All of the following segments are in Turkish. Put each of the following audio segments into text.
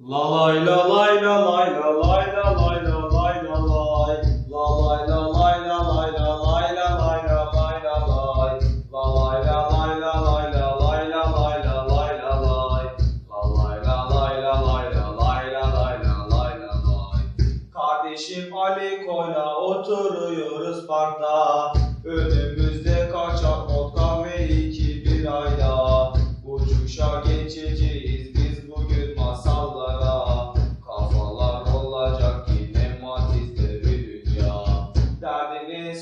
La lay la lay la lay la lay la lay la lay la lay La lay la lay la lay la lay la lay la lay la lay La lay la lay la lay la lay la lay la lay la lay La lay la lay la lay la lay la lay la lay la lay Kardeşim Ali Koy'la oturuyoruz parkta Önümüzde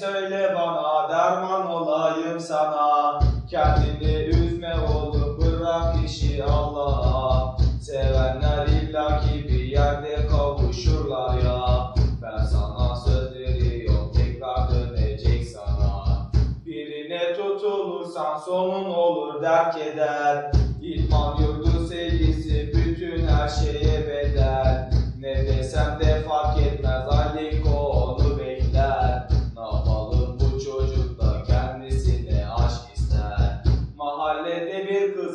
söyle bana derman olayım sana. Kendini üzme oğlum bırak işi Allah'a. Sevenler illaki bir yerde kavuşurlar ya. Ben sana söz veriyorum tekrar dönecek sana. Birine tutulursan sonun olur derk eder. İlman yurdu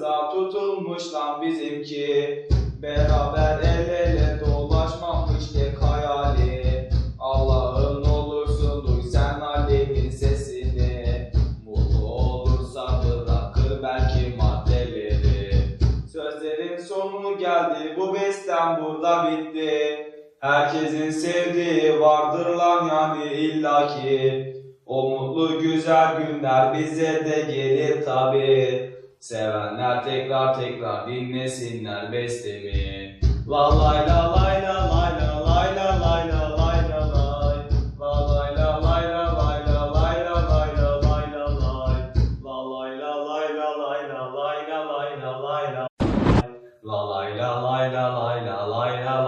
kıza tutulmuş lan bizimki. Beraber el ele dolaşmamış tek hayali. Allah'ın olursun duy sen alemin sesini. Mutlu olursa bırakır belki maddeleri. Sözlerin sonu geldi bu bestem burada bitti. Herkesin sevdiği vardır lan yani illaki. O mutlu güzel günler bize de gelir tabi Sevenler tekrar tekrar dinlesinler bestemi La lay la lay la lay la lay la lay la lay la lay La lay la lay la lay la lay la lay la lay la lay La lay la lay la lay la lay la lay la lay la La lay la lay la lay la lay la